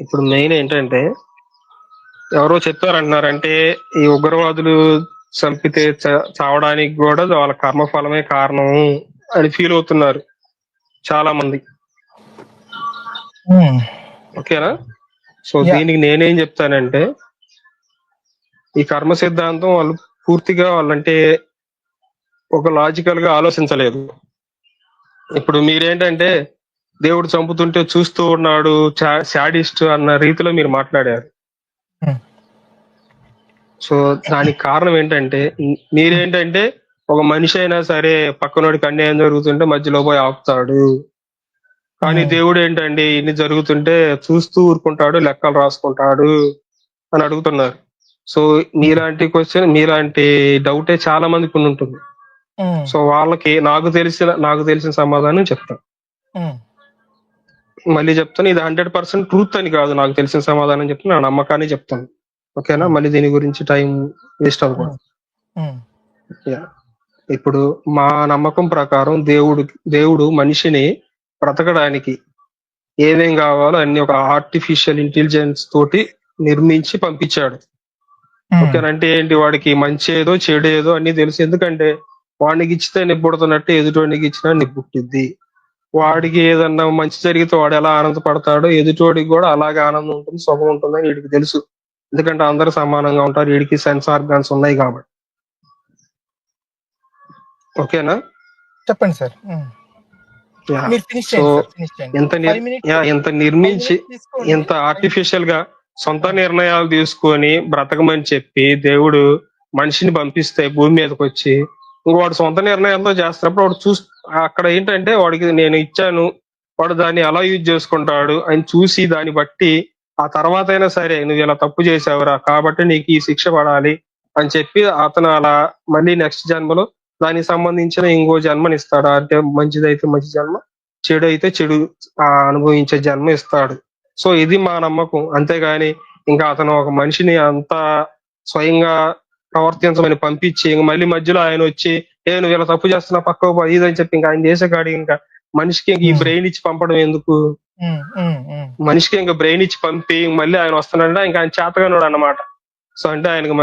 ఇప్పుడు మెయిన్ ఏంటంటే ఎవరో చెప్పారంటున్నారంటే ఈ ఉగ్రవాదులు చంపితే చావడానికి కూడా వాళ్ళ కర్మఫలమే కారణం అని ఫీల్ అవుతున్నారు చాలా మంది ఓకేనా? సో. దీనికి నేనేం చెప్తానంటే ఈ కర్మ సిద్ధాంతం వాళ్ళు పూర్తిగా వాళ్ళంటే ఒక లాజికల్గా ఆలోచించలేదు. ఇప్పుడు మీరేంటంటే దేవుడు చంపుతుంటే చూస్తూ ఉన్నాడు శాడిస్ట్ అన్న రీతిలో మీరు మాట్లాడారు. Hmm. సో దానికి కారణం ఏంటంటే మీరేంటంటే ఒక మనిషి అయినా సరే పక్కనోడికి అన్యాయం జరుగుతుంటే మధ్యలో పోయి ఆపుతాడు. కానీ Hmm. దేవుడు ఏంటండి ఇన్ని జరుగుతుంటే చూస్తూ ఊరుకుంటాడు లెక్కలు రాసుకుంటాడు అని అడుగుతున్నారు. సో మీలాంటి క్వశ్చన్ మీలాంటి డౌటే చాలా మందికి ఉంటుంది. ఉమ్, సో వాళ్ళకి నాకు తెలిసిన నాకు తెలిసిన సమాధానం చెప్తాను. మళ్ళీ చెప్తాను ఇది హండ్రెడ్ పర్సెంట్ ట్రూత్ అని కాదు నాకు తెలిసిన సమాధానం చెప్తాను నా నమ్మకాన్ని చెప్తాను. ఓకేనా? మళ్ళీ దీని గురించి టైం వేస్ట్ అవ్వకూడదు. ఇప్పుడు మా నమ్మకం ప్రకారం దేవుడు దేవుడు మనిషిని బ్రతకడానికి ఏమేం కావాలో అన్ని ఒక ఆర్టిఫిషియల్ ఇంటెలిజెన్స్ తోటి నిర్మించి పంపించాడు. ఓకేనంటే ఏంటి? వాడికి మంచి ఏదో చెడు ఏదో అన్ని తెలుసు. ఎందుకంటే వాడికి ఇచ్చితే నిప్పుడుతున్నట్టు ఎదుటోడికి ఇచ్చినా నిప్పుట్టిద్ది వాడికి ఏదన్నా మంచి జరిగితే వాడు ఎలా ఆనందపడతాడో ఎదుటోడికి కూడా అలాగే ఆనందం ఉంటుంది సుఖం ఉంటుందని వీడికి తెలుసు. ఎందుకంటే అందరూ సమానంగా ఉంటారు వీడికి సెన్స్ ఆర్గాన్స్ ఉన్నాయి కాబట్టి. ఓకేనా? చెప్పండి సార్. చేయండి ఎంత ఎంత నిర్మించి. ఎంత ఆర్టిఫిషియల్గా సొంత నిర్ణయాలు తీసుకొని బ్రతకమని చెప్పి దేవుడు మనిషిని పంపిస్తే భూమి మీదకి వచ్చి ఇంక వాడు సొంత నిర్ణయాలతో చేస్తున్నప్పుడు వాడు చూ అక్కడ ఏంటంటే వాడికి నేను ఇచ్చాను వాడు దాన్ని ఎలా యూజ్ చేసుకుంటాడు అని చూసి దాన్ని బట్టి ఆ తర్వాత అయినా సరే నువ్వు ఇలా తప్పు చేసావురా కాబట్టి నీకు ఈ శిక్ష పడాలి అని చెప్పి అతను అలా మళ్ళీ నెక్స్ట్ జన్మలో దానికి సంబంధించిన ఇంకో జన్మనిస్తాడు అంటే మంచిదైతే మంచి జన్మ చెడు అయితే చెడు ఆ అనుభవించే జన్మ ఇస్తాడు. సో ఇది మా నమ్మకం. అంతేగాని ఇంకా అతను ఒక మనిషిని అంత స్వయంగా ప్రవర్తించమని పంపించి ఇంక మళ్ళీ మధ్యలో ఆయన వచ్చి నువ్వు ఇలా తప్పు చేస్తున్నా పక్కకు పో ఇదని చెప్పి ఇంకా ఆయన చేసే కాడికి ఇంకా మనిషికి ఇంక ఈ. బ్రెయిన్ ఇచ్చి పంపడం ఎందుకు. మనిషికి ఇంకా బ్రెయిన్ ఇచ్చి పంపి మళ్ళీ ఆయన వస్తున్నాడంటే ఇంకా ఆయన చేతగానోడు అన్నమాట సో అంటే ఆయనకి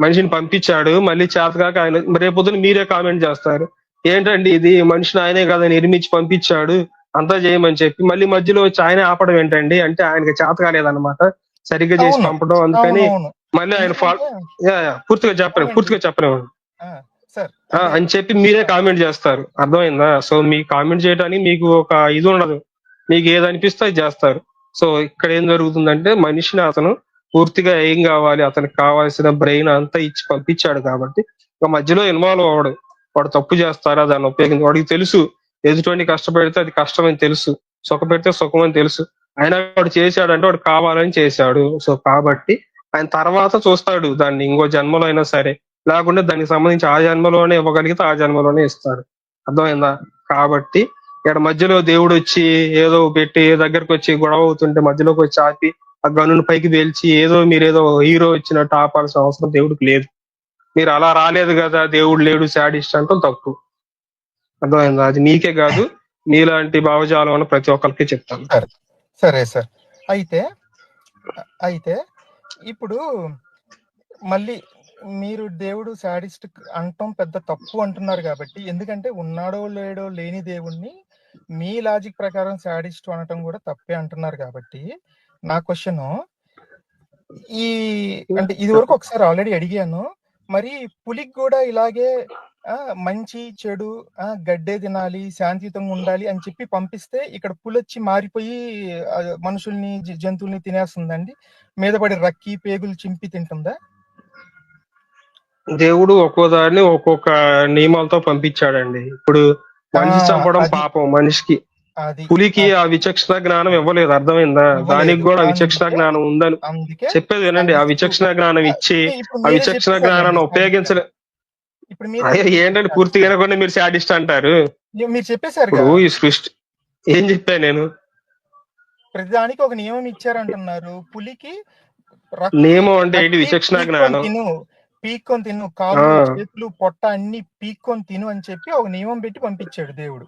మనిషిని పంపించాడు మళ్ళీ చేతగాక ఆయన రేపొద్దున మీరే కామెంట్ చేస్తారు ఏంటండి ఇది మనిషిని ఆయనే కదా నిర్మించి పంపించాడు అంతా చేయమని చెప్పి మళ్ళీ మధ్యలో వచ్చి ఆయనే ఆపడం ఏంటండి అంటే ఆయనకి చేత కాలేదన్నమాట సరిగ్గా చేసి. పంపడం అందుకని. మళ్ళీ ఆయన పూర్తిగా చెప్పను పూర్తిగా ఆ, అని చెప్పి మీరే కామెంట్ చేస్తారు. అర్థమైందా? సో మీ కామెంట్ చేయడానికి మీకు ఒక ఇది ఉండదు. మీకు ఏది అనిపిస్తే అది చేస్తారు. సో ఇక్కడ ఏం జరుగుతుందంటే మనిషిని అతను పూర్తిగా ఏం కావాలి అతనికి కావాల్సిన బ్రెయిన్ అంతా ఇచ్చి పంపించాడు కాబట్టి ఇక మధ్యలో ఇన్వాల్వ్ అవ్వడు. వాడు తప్పు చేస్తారా? దాన్ని ఉపయోగించి వాడికి తెలుసు. ఎదుటి కష్టపెడితే అది కష్టం అని తెలుసు. సుఖ పెడితే సుఖం అని తెలుసు. అయినా వాడు చేశాడంటే వాడు కావాలని చేశాడు. సో కాబట్టి ఆయన తర్వాత చూస్తాడు దాన్ని ఇంకో జన్మలో అయినా సరే. లేకుంటే దానికి సంబంధించి ఆ జన్మలోనే ఇవ్వగలిగితే ఆ జన్మలోనే ఇస్తాడు. అర్థమైందా? కాబట్టి ఇక్కడ మధ్యలో దేవుడు వచ్చి ఏదో పెట్టి దగ్గరకు వచ్చి గొడవ అవుతుంటే మధ్యలోకి వచ్చి ఆపి ఆ గనుని పైకి పేల్చి ఏదో మీరు ఏదో హీరో వచ్చినట్టు ఆపాల్సిన అవసరం దేవుడికి లేదు. మీరు అలా రాలేదు కదా దేవుడు లేడు శాడిస్ట్ అంటాం తప్పు. అర్థమైందా? అది మీకే కాదు మీలాంటి భావజాలం అని ప్రతి ఒక్కరికి చెప్తాను. సరే సార్. అయితే అయితే ఇప్పుడు మళ్ళీ మీరు దేవుడు శాడిస్ట్ అంటాం పెద్ద తప్పు అంటున్నారు కాబట్టి ఎందుకంటే ఉన్నాడో లేడో లేని దేవుణ్ణి మీ లాజిక్ ప్రకారం శాడిస్ట్ అనటం కూడా తప్పే అంటున్నారు కాబట్టి నా క్వశ్చన్ ఈ అంటే ఇది వరకు ఒకసారి ఆల్రెడీ అడిగాను. మరి పులికి కూడా ఇలాగే మంచి చెడు ఆ! గడ్డే తినాలి శాంతియుతంగా ఉండాలి అని చెప్పి పంపిస్తే ఇక్కడ పులొచ్చి మారిపోయి ఆ, మనుషుల్ని జ- జంతువుల్ని తినేస్తుందండి. మీద పడి రక్కి పేగులు చింపి తింటుందా? దేవుడు ఒక్కో దాన్ని ఒక్కొక్క నియమాలతో పంపించాడండి. ఇప్పుడు మనిషి చంపడం అది- పాపం మనిషికి. అది పులికి ఆ విచక్షణ జ్ఞానం ఇవ్వలేదు అర్థమైందా? ఇవ్వలేదు. దానికి కూడా విచక్షణ అందుకే- జ్ఞానం ఉందని. అందుకే చెప్పేది వినండి ఆ విచక్షణ జ్ఞానం ఇచ్చి ఇప్పుడు ఆ మీరే విచక్షణ జ్ఞానాన్ని. ఉపయోగించలే. ఇప్పుడు మీరే ఏంటంటే పూర్తిగా వినకుండా మీరు శాడిస్ట్ అంటారు. మీరు చెప్పేశారు ఈ సృష్టి ఏం చెప్పాను నేను? ప్రతిదానికి ఒక నియమం ఇచ్చారంటున్నారు. పులికి నియమం అంటే ఏంటి? విచక్షణ జ్ఞానం. తిను. పీక్కొని తిను. ఆ. చేతులు పొట్ట అన్ని పీక్కొని తిను అని చెప్పి ఒక నియమం పెట్టి పంపించాడు దేవుడు.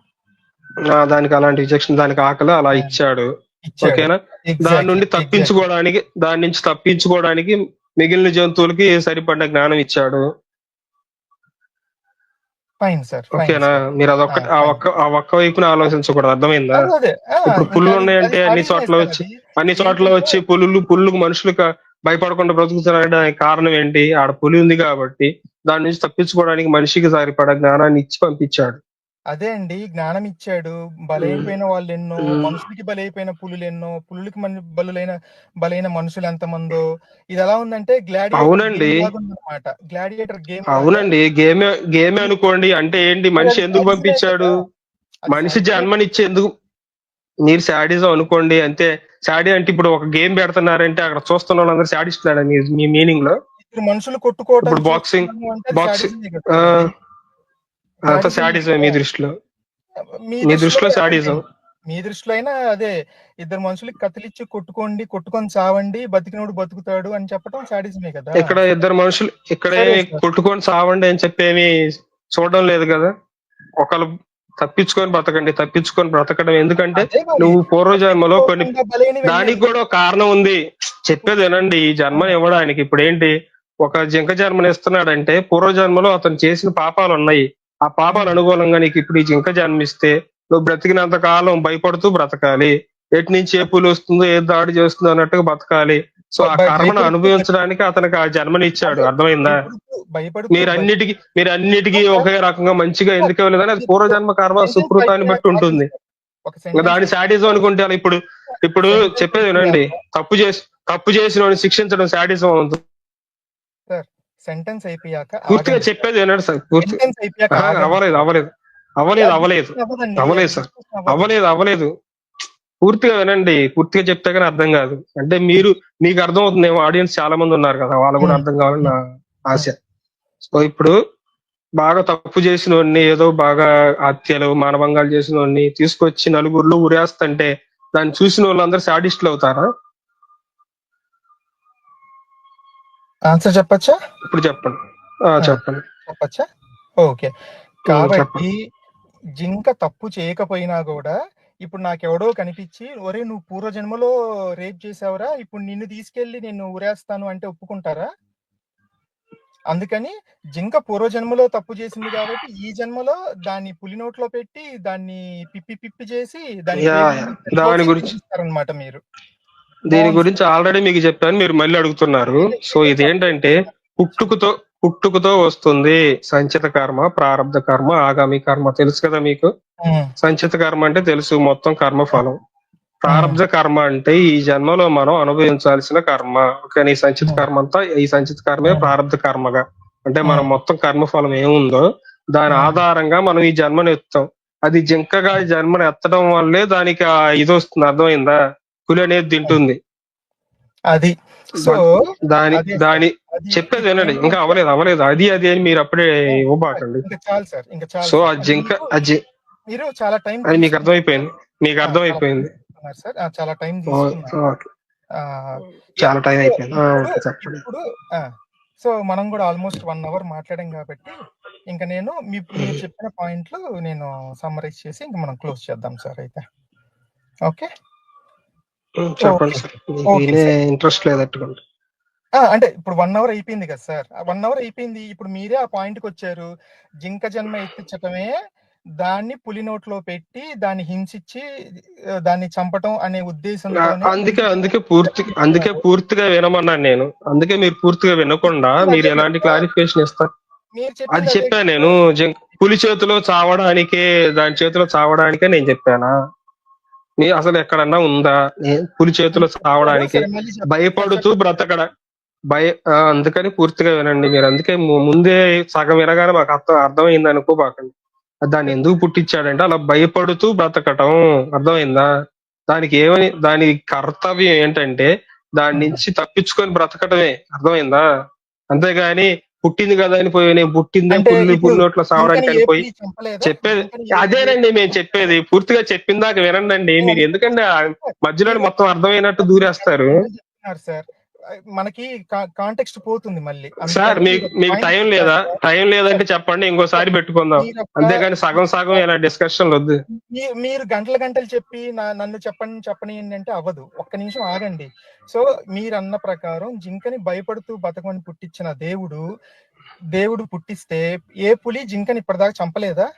దానికి అలాంటి విచక్షణ దానికి ఆకలి అలా ఇచ్చాడు. ఇచ్చాడు. ఓకేనా? దాని నుండి తప్పించుకోవడానికి దాని నుంచి తప్పించుకోవడానికి మిగిలిన జంతువులకి సరిపడ్డ జ్ఞానం ఇచ్చాడు? ఫైన్ సార్ ఓకేనా? మీరు అదొక్కటి ఆ ఒక్క ఆ ఒక్క వైపున ఆలోచించకూడదు. అర్థమైందా? ఇప్పుడు పుల్లు ఉన్నాయంటే అన్ని చోట్ల వచ్చి. అన్ని చోట్ల వచ్చి పులులు పుల్లు మనుషులకు భయపడకుండా బ్రతుకుతున్నాడానికి కారణం ఏంటి? ఆడ పులి ఉంది కాబట్టి దాని నుంచి తప్పించుకోవడానికి మనిషికి సరిపడా జ్ఞానాన్ని ఇచ్చి పంపించాడు. అదే అండి. జ్ఞానం ఇచ్చాడు. బలైపోయిన వాళ్ళు ఎన్నో. మనుషులకి బలైపోయిన పులులు ఎన్నో పులులకి మన బలులైన బలైన మనుషులు ఎంతమందో ఇది ఎలా ఉందంటే అవునండి. గ్లాడియేటర్ అనమాట గ్లాడియేటర్ గేమ్ అవునండి. గేమే గేమే అనుకోండి. అంటే ఏంటి? మనిషి ఎందుకు పంపించాడు? మనిషి జన్మనిచ్చి ఎందుకు మీరు శాడిజం అనుకోండి. అంతే. శాడీ అంటే ఇప్పుడు ఒక గేమ్ పెడుతున్నారంటే అక్కడ చూస్తున్న వాళ్ళందరూ శాడిస్తున్నాడు మీ మీ మీనింగ్లో ఇప్పుడు మనుషులు కొట్టుకోవడం ఇప్పుడు అంటే ఏ కదా. మీ దృష్టిలో? మీ దృష్టిలో మీ దృష్టిలో అయినా అదే ఇద్దరు మనుషులకి కత్తిలిచ్చి కొట్టుకోండి కొట్టుకొని చావండి బతికినోడు బతుకుతాడు అని చెప్పడం సాడిజమే కదా? ఇక్కడ ఇద్దరు మనుషులు ఇక్కడ. కొట్టుకొని సావండి అని చెప్పేమి చూడడం లేదు కదా? ఒకళ్ళు తప్పించుకొని బ్రతకండి తప్పించుకొని బ్రతకడం. ఎందుకంటే. నువ్వు పూర్వజన్మలో కొన్ని దానికి కూడా ఒక కారణం ఉంది. చెప్పేది వినండి ఈ జన్మని ఇవ్వడానికి. ఇప్పుడు ఏంటి? ఒక జింక జన్మని ఇస్తున్నాడంటే పూర్వజన్మలో అతను చేసిన పాపాలు ఉన్నాయి ఆ పాపాలు అనుకూలంగా నీకు ఇప్పుడు ఈ జింక జన్మిస్తే నువ్వు బ్రతికినంత కాలం భయపడుతూ బ్రతకాలి. ఎటు నుంచి ఏ పులి వస్తుందో ఏ దాడి చేస్తుందో అన్నట్టుగా బతకాలి. సో ఆ కర్మను అనుభవించడానికి అతనికి ఆ జన్మని ఇచ్చాడు అర్థమైందా మీరు అన్నిటికీ మీరు అన్నిటికీ ఒకే రకంగా మంచిగా ఎందుకు ఇవ్వలేదని అది పూర్వజన్మ కర్మ సుకృతాన్ని బట్టి ఉంటుంది. ఒక ఇంకా sentence దాని శాడిజం అనుకుంటే ఇప్పుడు ఇప్పుడు చెప్పేది వినండి. తప్పు చేసి తప్పు చేసిన శిక్షించడం శాడిజం అవుతుంది. సెంటెన్స్ అయిపోయాక పూర్తిగా. చెప్పేది వినండి సార్. అయిపోయాక. అవ్వలేదు అవ్వలేదు. అవ్వలేదు అవ్వలేదు. అవ్వలేదు సార్. అవ్వలేదు అవ్వలేదు. పూర్తిగా వినండి. పూర్తిగా చెప్తే కానీ అర్థం కాదు. అంటే మీరు మీకు అర్థం అవుతుంది ఆడియన్స్ చాలా మంది ఉన్నారు కదా. వాళ్ళు కూడా Hmm. అర్థం కావాలని నా ఆశ. సో ఇప్పుడు బాగా తప్పు చేసిన వాడిని ఏదో బాగా హత్యలు మానభంగాలు చేసిన వాడిని తీసుకొచ్చి నలుగురిలో ఉరేస్తుంటే దాన్ని చూసిన వాళ్ళందరూ సాడిస్టులు అవుతారా? ఆన్సర్ చెప్పచ్చా? ఇప్పుడు చెప్పండి. చెప్పండి. చెప్పచ్చా? ఓకే. కాబట్టి జింక తప్పు చేయకపోయినా కూడా ఇప్పుడు నాకెవడో కనిపించి ఒరే నువ్వు పూర్వజన్మలో రేప్ చేసావురా ఇప్పుడు నిన్ను తీసుకెళ్ళి నేను ఉరేస్తాను అంటే ఒప్పుకుంటారా? అందుకని జింక పూర్వజన్మలో తప్పు చేసింది కాబట్టి ఈ జన్మలో దాన్ని పులి నోట్లో పెట్టి దాన్ని పిప్పి పిప్పి చేసి దాని యా, యా. దాని గురించి అనమాట మీరు. దీని గురించి ఆల్రెడీ మీకు చెప్పాను మీరు మళ్ళీ అడుగుతున్నారు. సో ఇదేంటంటే పుట్టుకతో పుట్టుకతో వస్తుంది సంచిత కర్మ ప్రారంధ కర్మ ఆగామి కర్మ. తెలుసు కదా మీకు? ఉమ్, సంచిత కర్మ అంటే తెలుసు మొత్తం కర్మ ఫలం. ప్రారంధ కర్మ అంటే ఈ జన్మలో మనం అనుభవించాల్సిన కర్మ. ఓకే ఈ సంచిత కర్మ అంతా ఈ సంచిత కర్మే ప్రారంధ కర్మగా. అంటే మనం మొత్తం కర్మ ఫలం ఏముందో దాని ఆధారంగా మనం ఈ జన్మను ఎత్తాం. అది జింకగా జన్మను ఎత్తడం వల్లే దానికి ఇది వస్తుంది. అర్థమైందా? పులి అనేది తింటుంది. అది. సో దాని అదే దాని అది- చెప్పేది వినండి. ఇంకా అవ్వలేదు అవ్వలేదు. అది అది అని మీరు అప్పుడే ఇవ్వబాకండి. ఇంకా చాలు సార్ ఇంకా చాలు సో ఆ. జింక జి- మీరు చాలా టైం అది మీకు అర్థమైపోయింది. మీకు అర్థమైపోయింది. సార్. చాలా టైం చాలా టైం అయిపోయింది. ఇప్పుడు- సో మనం కూడా ఆల్మోస్ట్ వన్ అవర్ మాట్లాడాం కాబట్టి ఇంకా నేను మీ మీరు చెప్పిన పాయింట్లు నేను సమ్మరైజ్ చేసి ఇంకా మనం క్లోజ్ చేద్దాం సార్ అయితే. ఓకే? చెప్పండి. సార్. వినే. ఇంట్రెస్ట్ లేదట్టుకోండి. ఆ, అంటే ఇప్పుడు వన్ అవర్ అయిపోయింది కదా సార్. వన్ అవర్ అయిపోయింది. ఇప్పుడు మీరే ఆ పాయింట్కి వచ్చారు. జింక జన్మ ఎత్తించటమే దాన్ని పులి నోట్లో పెట్టి దాన్ని హింసించి దాన్ని చంపటం అనే ఉద్దేశంతో అందుకే అందుకే పూర్తి అందుకే పూర్తిగా వినమన్నాను నేను. అందుకే మీరు పూర్తిగా వినకుండా మీరు ఎలాంటి క్లారిఫికేషన్ ఇస్తారు? అది చెప్పాను నేను. పులి చేతిలో చావడానికే దాని చేతిలో చావడానికే నేను చెప్పానా? మీ అసలు ఎక్కడన్నా ఉందా? నే- పులి చేతిలో చెప్పండి. భయపడుతూ బ్రతకడ. భయ అందుకని పూర్తిగా వినండి మీరు. అందుకే ముందే సగం వినగానే మాకు అర్థం అర్థమైంది అనుకోబాకండి దాన్ని ఎందుకు పుట్టించాడంటే అలా భయపడుతూ బ్రతకటం. అర్థమైందా? దానికి ఏమని దాని కర్తవ్యం ఏంటంటే దాని నుంచి తప్పించుకొని బ్రతకటమే. అర్థమైందా? అంతేగాని పుట్టింది కదా అని పోయి నేను పుట్టిందే పుల్లి ఇప్పుడు పుల్లినోట్లో సావడానికి అని పోయి? చెప్పేది అదేనండి మేము చెప్పేది. పూర్తిగా చెప్పిందాక వినండి మీరు ఎందుకంటే మధ్యలో మొత్తం అర్థమైనట్టు దూరేస్తారు? సార్. మనకి కాంటెక్స్ట్ పోతుంది మళ్ళీ. సార్ మీకు టైం లేదా? టైం లేదంటే చెప్పండి ఇంకోసారి పెట్టుకుందాం. అంతేగాని సగం సగం ఇలా డిస్కషన్ వద్దు మీరు గంటల గంటలు చెప్పి నన్ను చెప్పండి చెప్పని అంటే అవ్వదు. ఒక్క నిమిషం ఆగండి. సో మీరు అన్న ప్రకారం జింకని భయపడుతూ బతకమని పుట్టించిన దేవుడు దేవుడు పుట్టిస్తే ఏ పులి జింకని ఇప్పటిదాకా చంపలేదా?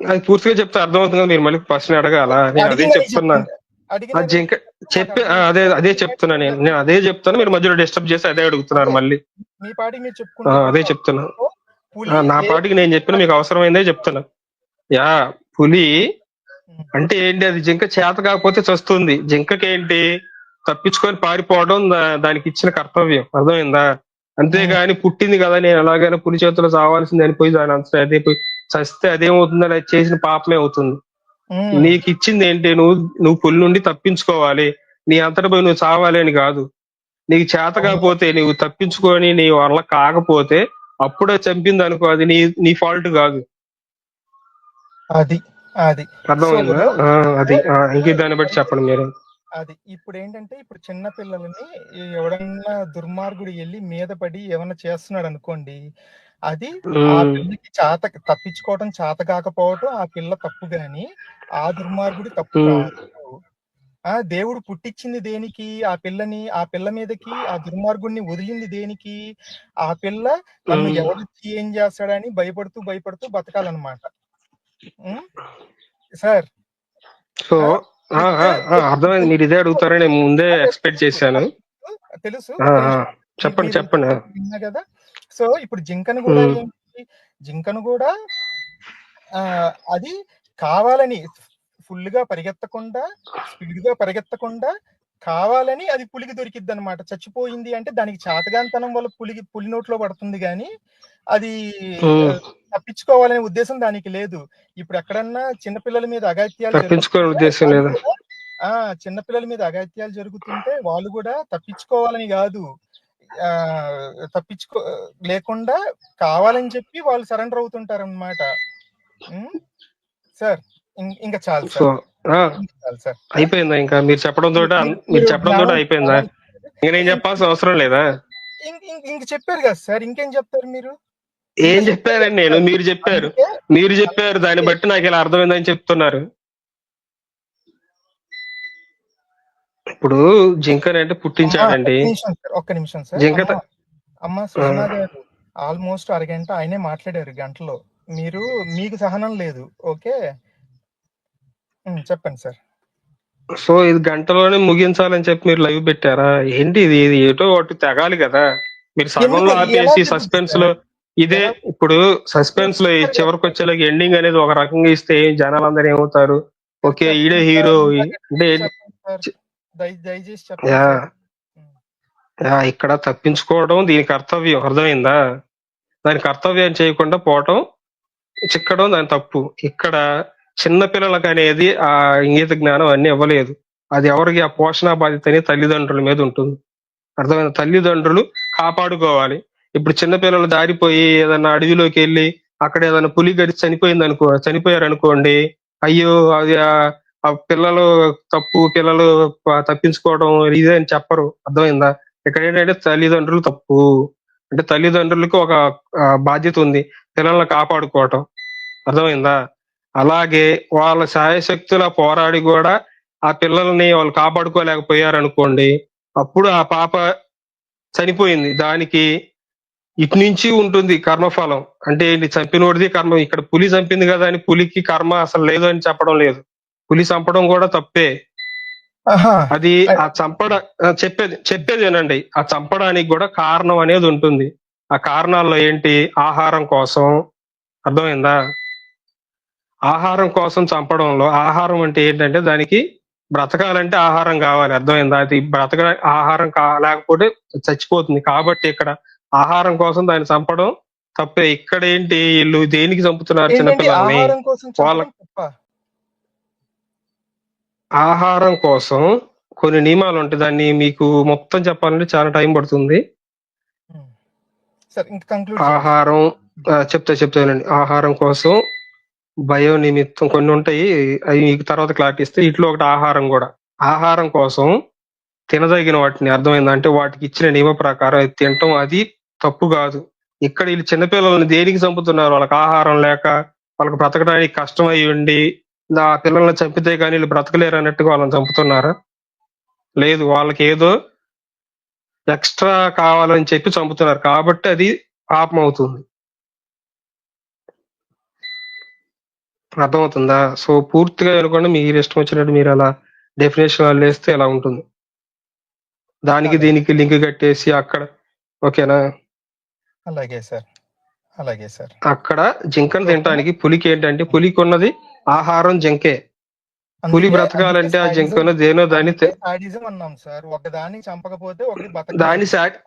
అది పూర్తిగా చెప్తే అర్థమవుతుంది? మీరు మళ్ళీ ప్రశ్న అడగాల? నేను అదే అడిగినది చెప్తున్నా. చెప్పండి. ఆ అడిగినది జింక చెప్పి అదే. అదే చెప్తున్నా నేను. నేను అదే చెప్తాను మీరు మధ్యలో డిస్టర్బ్ చేసి అదే అడుగుతున్నారు మళ్ళీ. మీ పాటికి మీరు ఆ, చెప్పుకుంటారు అదే చెప్తున్నా. నా పాటికి నేను చెప్పిన మీకు అవసరమైందే చెప్తున్నా. యా పులి అంటే ఏంటి అది జింక చేత కాకపోతే చస్తుంది. జింకకి ఏంటి తప్పించుకొని పారిపోవడం దానికి ఇచ్చిన కర్తవ్యం. అర్థమైందా? అంతేగాని పుట్టింది కదా నేను ఎలాగైనా పులి చేతిలో చావాల్సింది అని పోయి దాని అంతా అదే పోయి చస్తే అదేమవుతుందని అది చేసిన పాపమే అవుతుంది. నీకు ఇచ్చింది ఏంటి నువ్వు నువ్వు పులి నుండి తప్పించుకోవాలి. నీ అంతట పోయి నువ్వు చావాలి అని కాదు. నీకు చేత కాకపోతే నువ్వు తప్పించుకొని నీ వల్ల కాకపోతే అప్పుడే చంపింది అనుకో అది నీ నీ ఫాల్ట్ కాదు. అది అది. అర్థమైందా? అది. ఇంక దాన్ని బట్టి చెప్పండి మీరు. అది. ఇప్పుడు ఏంటంటే ఇప్పుడు చిన్న పిల్లలని ఎవడన్నా దుర్మార్గుడు వెళ్ళి మీద పడి ఏమన్నా చేస్తున్నాడు అనుకోండి అది ఆ! పిల్లకి చేత తప్పించుకోవడం చేత కాకపోవటం ఆ పిల్ల తప్పు గాని ఆ దుర్మార్గుడి తప్పు. కాదు. ఆ దేవుడు పుట్టించింది దేనికి? ఆ పిల్లని ఆ పిల్ల మీదకి ఆ దుర్మార్గుడిని వదిలింది దేనికి? ఆ పిల్ల నన్ను ఉమ్. ఎవడు ఏం చేస్తాడని భయపడుతూ భయపడుతూ బతకాలన్నమాట? సార్. సో అర్థమైంది. మీరు ఇదే అడుగుతారని ముందే ఎక్స్పెక్ట్ చేశాను. తెలుసు చెప్పండి చెప్పండి. కదా? సో ఇప్పుడు జింకను కూడా జింకను కూడా ఆ అది కావాలని ఫుల్గా పరిగెత్తకుండా స్పీడ్గా పరిగెత్తకుండా కావాలని అది పులికి దొరికిద్ది అనమాట చచ్చిపోయింది అంటే దానికి చాతగాంతనం వల్ల పులికి పులి నోట్లో పడుతుంది కానీ అది తప్పించుకోవాలనే ఉద్దేశం దానికి లేదు. ఇప్పుడు ఎక్కడన్నా చిన్నపిల్లల మీద అగాత్యాలు ఉద్దేశం లేదా? ఆ చిన్నపిల్లల మీద అగాత్యాలు జరుగుతుంటే వాళ్ళు కూడా తప్పించుకోవాలని కాదు. తప్పించుకో లేకుండా కావాలని చెప్పి వాళ్ళు సరెండర్ అవుతుంటారు అనమాట సార్ ఇంకా చాలు సార్. ఆ, ఇంకా చాలు సార్. అయిపోయిందా ఇంకా? మీరు చెప్పడం తోట మీరు చెప్పడం తోట అయిపోయిందా? ఇంకా నేను చెప్పాల్సిన అవసరం లేదా? ఇంక చెప్పారు కదా సార్. ఇంకేం చెప్తారు మీరు? ఏం చెప్పారండి నేను? మీరు చెప్పారు. మీరు చెప్పారు. దాన్ని బట్టి నాకు ఇలా అర్థమైందని చెప్తున్నారు. ఇప్పుడు జింకని అంటే పుట్టించాడండి. ఒక్క నిమిషం సార్ జింక అమ్మ- గారు ఆల్మోస్ట్ అరగంట ఆయనే మాట్లాడారు గంటలో. మీరు మీకు సహనం లేదు ఓకే? చెప్పండి సార్. సో ఇది గంటలోనే ముగించాలని చెప్పి మీరు లైవ్ పెట్టారా? ఏంటి ఇది? ఇది ఏటో ఒకటి తెగాలి కదా. మీరు సగంలో ఆపేసి సస్పెన్స్? లో ఇదే ఇప్పుడు సస్పెన్స్లో చివరికి వచ్చేలాగా ఎండింగ్ అనేది ఒక రకంగా ఇస్తే జనాలందరూ ఏమవుతారు? ఓకే ఈడే హీరో అంటే దయచేసి చెప్పండి ఇక్కడ తప్పించుకోవడం దీని కర్తవ్యం. అర్థమైందా? దాని కర్తవ్యం చేయకుండా పోవటం చిక్కడం దాని తప్పు. ఇక్కడ చిన్న పిల్లలకు అనేది ఆ ఇంగిత జ్ఞానం అన్ని ఇవ్వలేదు. అది ఎవరికి ఆ పోషణ బాధ్యత అనేది తల్లిదండ్రుల మీద ఉంటుంది. అర్థమైన తల్లిదండ్రులు కాపాడుకోవాలి. ఇప్పుడు చిన్న పిల్లలు దారిపోయి ఏదైనా అడవిలోకి వెళ్ళి అక్కడ ఏదైనా పులి గడిచి చనిపోయింది అనుకో చనిపోయారు అనుకోండి అయ్యో అది ఆ- పిల్లలు తప్పు పిల్లలు తప్పించుకోవడం ఇదే అని చెప్పరు. అర్థమైందా? ఇక్కడ ఏంటంటే తల్లిదండ్రులు తప్పు. అంటే తల్లిదండ్రులకు ఒక బాధ్యత ఉంది పిల్లల్ని కాపాడుకోవటం. అర్థమైందా? అలాగే వాళ్ళ సాయశక్తుల పోరాడి కూడా ఆ పిల్లల్ని వాళ్ళు కాపాడుకోలేకపోయారు అనుకోండి అప్పుడు ఆ పాప చనిపోయింది. దానికి ఇటు నుంచి ఉంటుంది కర్మఫలం. అంటే ఏంటి? చంపినోడిది కర్మ. ఇక్కడ పులి చంపింది కదా అని పులికి కర్మ అసలు లేదు అని చెప్పడం లేదు. పులి చంపడం కూడా తప్పే. అది ఆ చంపడ చెప్పేది చెప్పేది ఏనండి ఆ చంపడానికి కూడా కారణం అనేది ఉంటుంది. ఆ కారణాల్లో ఏంటి? ఆహారం కోసం. అర్థమైందా? ఆహారం కోసం చంపడంలో ఆహారం అంటే ఏంటంటే దానికి బ్రతకాలంటే ఆహారం కావాలి. అర్థమైందా? అది బ్రతక ఆహారం కా లేకపోతే చచ్చిపోతుంది. కాబట్టి ఇక్కడ ఆహారం కోసం దాన్ని చంపడం తప్పే. ఇక్కడ ఏంటి? వీళ్ళు దేనికి చంపుతున్నారు చిన్నపిల్లల్ని? వాళ్ళ- ఆహారం కోసం కొన్ని నియమాలు ఉంటాయి. దాన్ని మీకు మొత్తం చెప్పాలంటే చాలా టైం పడుతుంది. ఆహారం చెప్తా చెప్తానండి ఆహారం కోసం భయం నిమిత్తం కొన్ని ఉంటాయి. అవి మీకు తర్వాత క్లారిటీ ఇస్తే ఇట్లో ఒకటి ఆహారం కూడా. ఆహారం కోసం తినదగిన వాటిని అర్థమైంది అంటే వాటికి ఇచ్చిన నియమ ప్రకారం అది తినటం అది తప్పు కాదు. ఇక్కడ వీళ్ళు చిన్నపిల్లల్ని దేనికి చంపుతున్నారు? వాళ్ళకి ఆహారం లేక వాళ్ళకి బ్రతకడానికి కష్టం అయి ఉండి ఆ పిల్లల్ని చంపితే కానీ వీళ్ళు బ్రతకలేరు అన్నట్టుగా వాళ్ళని చంపుతున్నారా. లేదు వాళ్ళకి ఏదో ఎక్స్ట్రా కావాలని చెప్పి చంపుతున్నారు. కాబట్టి అది పాపం అవుతుంది. అర్థమవుతుందా? సో పూర్తిగా అనుకోండి మీరు ఇష్టం వచ్చినట్టు మీరు అలా డెఫినేషన్ వాళ్ళు వేస్తే ఎలా ఉంటుంది? దానికి దీనికి లింక్ కట్టేసి అక్కడ ఓకేనా? అలాగే సార్. అలాగే సార్. అక్కడ జింకను తినడానికి పులికి ఏంటంటే పులికి ఉన్నది ఆహారం జింకే. పులి బ్రతకాలంటే ఆ జింకను దేనో దాన్ని సాడిజం అన్నాం సార్. ఒకదాన్ని చంపకపోతే ఒకటి దాని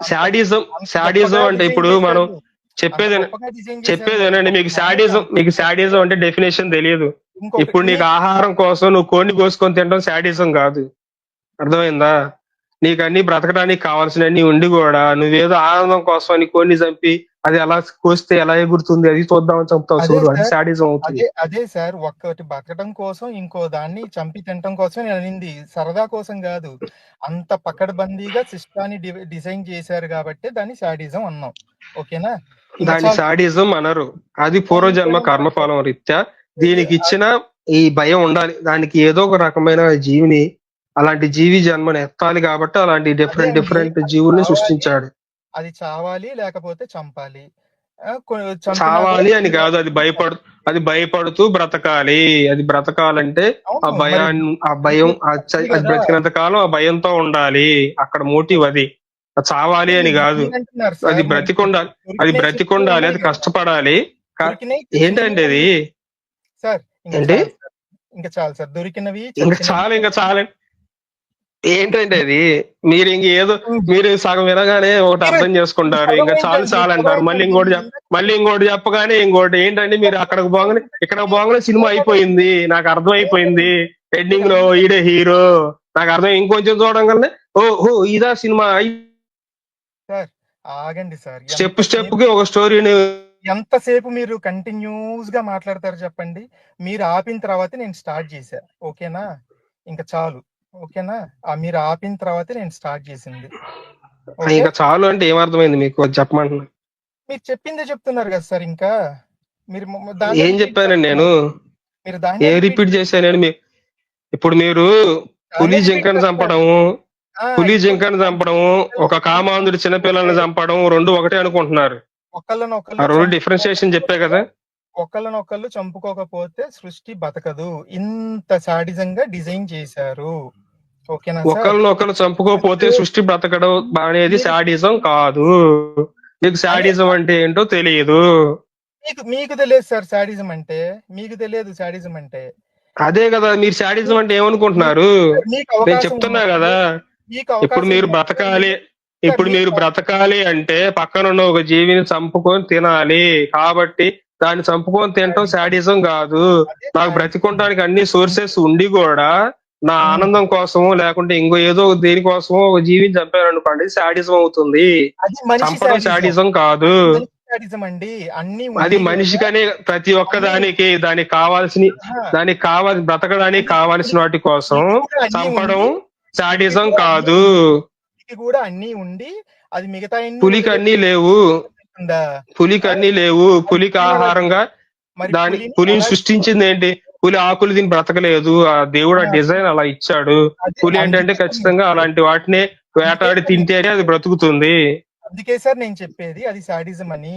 శాడిజం శాడిజం అంటే ఇప్పుడు మనం చెప్పేది చెప్పేది ఏనండి మీకు శాడిజం మీకు శాడిజం అంటే డెఫినేషన్ తెలియదు. ఇప్పుడు నీకు ఆహారం కోసం నువ్వు కోడిని కోసుకొని తినడం శాడిజం కాదు. అర్థమైందా? నీకు అన్ని బ్రతకడానికి కావాల్సినన్ని ఉండి కూడా నువ్వేదో ఆనందం కోసం అని కోడిని చంపి అది ఎలా కోస్తే ఎలా ఎగురుతుంది? అది చూద్దామని చంపుతావు అదే చూడు అది సార్. శాడిజం అవుతుంది. అదే సార్ ఒక్కటి బతకడం కోసం ఇంకో దాన్ని చంపి తినటం కోసం నేను అనింది. సరదా కోసం కాదు. అంత పకడ్బందీగా సిస్టాన్ని డిజైన్ చేశారు కాబట్టి దాన్ని సాడిజం అన్నాం. ఓకేనా? దాని. శాడిజం అనరు. అది పూర్వజన్మ కర్మఫలం రీత్యా దీనికి ఇచ్చిన ఈ భయం ఉండాలి. దానికి ఏదో ఒక రకమైన జీవిని అలాంటి జీవి జన్మను ఎత్తాలి కాబట్టి అలాంటి డిఫరెంట్. డిఫరెంట్ జీవుల్ని సృష్టించాడు. అది చావాలి లేకపోతే చంపాలి. చావాలి అని కాదు అది భయపడు అది భయపడుతూ బ్రతకాలి. అది బ్రతకాలంటే ఆ భయాన్ని ఆ భయం అది బ్రతికినంత కాలం ఆ భయంతో ఉండాలి. అక్కడ మోటివ్ అది చావాలి అని కాదు. అది బ్రతికొండాలి అది బ్రతికొండాలి అది. కష్టపడాలి. ఏంటంటే అది? సార్ ఇంకా ఏంటి? ఇంకా చాలు సార్. దొరికినవి ఇంకా చాలా ఇంకా చాలా. ఏంటంటే అది? మీరు ఇంక ఏదో మీరు సగం వినగానే ఒకటి అర్థం చేసుకుంటారు. ఇంకా చాలు చాలు అంటారు. మళ్ళీ ఇంకోటి మళ్ళీ ఇంకోటి చెప్పగానే ఇంకోటి ఏంటంటే మీరు అక్కడికి పోగానే ఇక్కడ పోగానే సినిమా అయిపోయింది. నాకు అర్థం అయిపోయింది ఎండింగ్లో ఈడే హీరో. నాకు అర్థం ఇంకొంచెం చూడంగానే ఓ ఓ ఇదా సినిమా ఆగండి సార్. స్టెప్ స్టెప్కి ఒక స్టోరీని ఎంతసేపు మీరు కంటిన్యూస్గా మాట్లాడతారు చెప్పండి. మీరు ఆపిన తర్వాత నేను స్టార్ట్ చేశా. ఓకేనా? ఇంకా చాలు. ఓకేనా? మీరు ఆపిన తర్వాతే నేను స్టార్ట్ చేసింది? ఇంకా చాలు అంటే ఏమర్థమైంది మీకు? చెప్పమంటున్నా. మీరు చెప్పిందే చెప్తున్నారు కదా సార్ ఇంకా. మీరు ఏం చెప్పానండి నేను. మీరు దాన్ని ఏం రిపీట్ చేశాను మీ- ఇప్పుడు మీరు పులి జింకను చంపడము పులి జింకను చంపడము ఒక కామాంధుడి చిన్నపిల్లల్ని చంపడం రెండు ఒకటే అనుకుంటున్నారు. ఆ రెండు డిఫరెన్షియేషన్ చెప్పే కదా. ఒకళ్ళనొకళ్ళు చంపుకోకపోతే సృష్టి బతకదు. ఇంత సాడిజంగా డిజైన్ చేశారు. ఓకేనా సార్? ఒకరినొకరు చంపుకోపోతే సృష్టి బ్రతకడం అనేది శాడిజం కాదు. మీకు శాడిజం అంటే ఏంటో తెలియదు. మీకు మీకు తెలియదు సార్ సాడిజం అంటే. మీకు తెలియదు సాడిజం అంటే. అదే కదా మీరు శాడిజం అంటే ఏమనుకుంటున్నారు? నేను చెప్తున్నా కదా ఇప్పుడు మీరు బ్రతకాలి. ఇప్పుడు మీరు బ్రతకాలి అంటే పక్కనున్న ఒక జీవిని చంపుకొని తినాలి. కాబట్టి దాన్ని చంపుకొని తినటం శాడిజం కాదు నాకు బ్రతికొనడానికి అన్ని సోర్సెస్ ఉండి కూడా నా. ఆనందం కోసమో లేకుంటే ఇంకో ఏదో దేనికోసమో ఒక జీవిని చంపారనుకోండి శాడిజం అవుతుంది చంపడం. శాడిజం కాదు అండి అన్ని అది మనిషికనే ప్రతి ఒక్క దానికి దానికి కావాల్సిన దానికి కావాలి బ్రతకడానికి కావాల్సిన వాటి కోసం చంపడం శాడిజం కాదు కూడా అన్ని ఉండి అది మిగతా పులికి అన్ని లేవు? పులికి అన్ని లేవు. పులికి ఆహారంగా దాని పులిని సృష్టించింది ఏంటి? పులి ఆకులు దీన్ని బ్రతకలేదు. ఆ దేవుడు ఆ డిజైన్ అలా ఇచ్చాడు. పులి ఏంటంటే ఖచ్చితంగా అలాంటి వాటిని వేటాడి తింటేనే అది బ్రతుకుతుంది. అందుకే సార్ నేను చెప్పేది అది సాడిజం అని.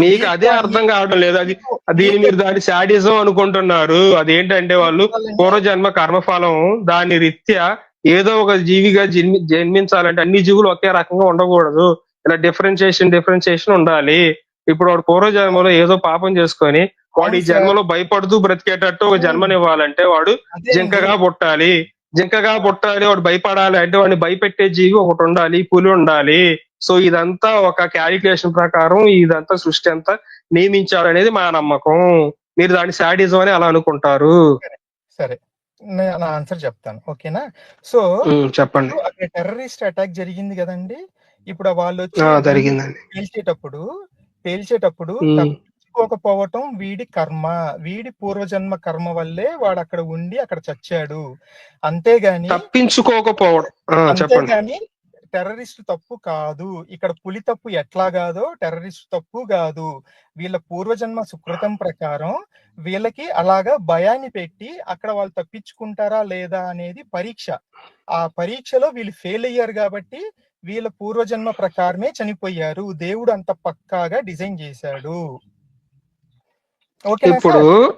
మీకు అదే అర్థం కావడం లేదు. అది మీకు మీరు దాని శాడిజం అనుకుంటున్నారు. అదేంటంటే వాళ్ళు పూర్వజన్మ కర్మఫలం దాని రీత్యా ఏదో ఒక జీవిగా జన్మి జన్మించాలంటే అన్ని జీవులు ఒకే రకంగా ఉండకూడదు. ఇలా డిఫరెన్షియేషన్ డిఫరెన్షియేషన్ ఉండాలి. ఇప్పుడు వాడు పూర్వజన్మలో ఏదో పాపం చేసుకొని వాడు ఈ. జన్మలో భయపడుతూ బ్రతికేటట్టు ఒక జన్మనివ్వాలంటే వాడు. జింకగా పుట్టాలి. జింకగా పుట్టాలి వాడు భయపడాలి అంటే వాడిని భయపెట్టే జీవి ఒకటి ఉండాలి పులి ఉండాలి. సో ఇదంతా ఒక క్యాలిక్యులేషన్ ప్రకారం ఇదంతా సృష్టి అంతా నియమించారనేది మా నమ్మకం. మీరు దాని శాడిజం అని అలా అనుకుంటారు. సరే నే- ఆన్సర్ చెప్తాను. ఓకేనా? సో చెప్పండి. అక్కడ టెర్రరిస్ట్ అటాక్ జరిగింది కదండి. ఇప్పుడు వాళ్ళు వచ్చి పేల్చేటప్పుడు పేల్చేటప్పుడు తప్పించుకోకపోవటం వీడి కర్మ. వీడి పూర్వజన్మ కర్మ వల్లే వాడు అక్కడ ఉండి అక్కడ చచ్చాడు. అంతేగాని తప్పించుకోకపోవడం. అంతేగాని టెర్రరిస్ట్ తప్పు కాదు. ఇక్కడ పులి తప్పు ఎట్లా కాదో టెర్రరిస్ట్ తప్పు కాదు. వీళ్ళ పూర్వజన్మ సుకృతం ప్రకారం వీళ్ళకి అలాగా భయాన్ని పెట్టి అక్కడ వాళ్ళు తప్పించుకుంటారా లేదా అనేది పరీక్ష. ఆ పరీక్షలో వీళ్ళు ఫెయిల్ అయ్యారు కాబట్టి వీళ్ళ పూర్వజన్మ ప్రకారమే చనిపోయారు. దేవుడు అంత పక్కాగా డిజైన్ చేశాడు. ఇప్పుడు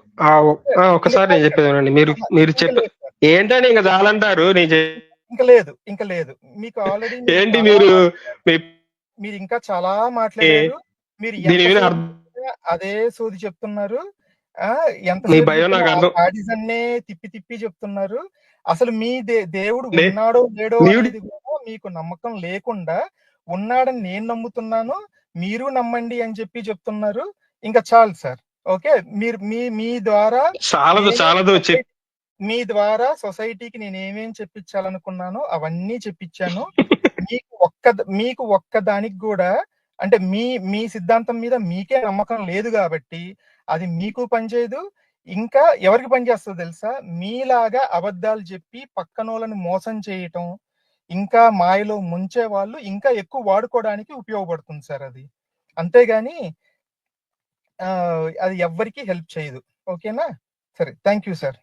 ఒకసారి చెప్పేది. మీరు మీరు చెప్ప. ఏంటని ఇంకా చాలంటారు ఇంకా లేదు ఇంకా లేదు. మీకు ఆల్రెడీ ఏంటి మీరు మీరు ఇంకా చాలా మాట్లాడారు. మీరు అదే సోది చెప్తున్నారు. ఆ ఎంత తిప్పి తిప్పి చెప్తున్నారు. అసలు మీ దే- దేవుడు ఉన్నాడో లేడో మీకు నమ్మకం లేకుండా ఉన్నాడని నేను నమ్ముతున్నాను మీరు నమ్మండి అని చెప్పి చెప్తున్నారు. ఇంకా చాలు సార్. ఓకే? మీరు మీ మీ ద్వారా చాలదు చాలదు మీ ద్వారా సొసైటీకి నేను ఏమేం చెప్పించాలనుకున్నానో అవన్నీ చెప్పించాను. మీకు ఒక్క మీకు ఒక్క దానికి కూడా అంటే మీ మీ సిద్ధాంతం మీద మీకే నమ్మకం లేదు కాబట్టి అది మీకు పనిచేయదు. ఇంకా ఎవరికి పనిచేస్తుందో తెలుసా? మీలాగా అబద్ధాలు చెప్పి పక్కనోళ్ళని మోసం చేయటం ఇంకా మాయలో ముంచే వాళ్ళు ఇంకా ఎక్కువ వాడుకోవడానికి ఉపయోగపడుతుంది సార్ అది. అంతేగాని ఆ, అది ఎవ్వరికి హెల్ప్ చేయదు. ఓకేనా? సరే థ్యాంక్ యూ సార్.